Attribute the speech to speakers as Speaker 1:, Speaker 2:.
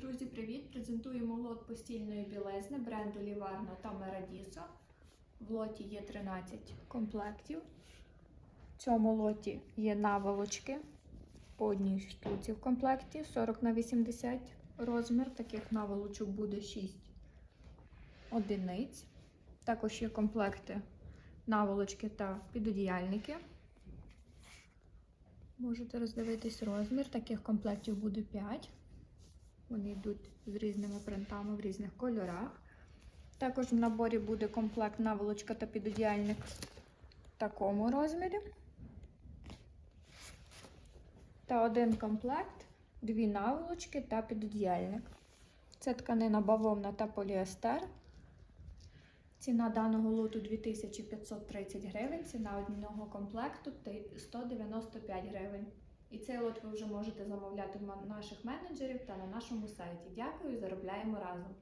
Speaker 1: Друзі, привіт! Презентуємо лот постільної білизни бренду Livarno та Meradiso. В лоті є 13 комплектів. В цьому лоті є наволочки по одній штуці в комплекті 40 на 80 розмір. Таких наволочок буде 6 одиниць. Також є комплекти наволочки та підодіяльники. Можете роздивитись розмір. Таких комплектів буде 5. Вони йдуть з різними принтами в різних кольорах. Також в наборі буде комплект наволочка та підодіяльник в такому розмірі. Та один комплект, дві наволочки та підодіяльник. Це тканина бавовна та поліестер. Ціна даного лоту 2530 гривень, ціна одного комплекту 195 гривень. І цей лот ви вже можете замовляти в наших менеджерів та на нашому сайті. Дякую, заробляємо разом!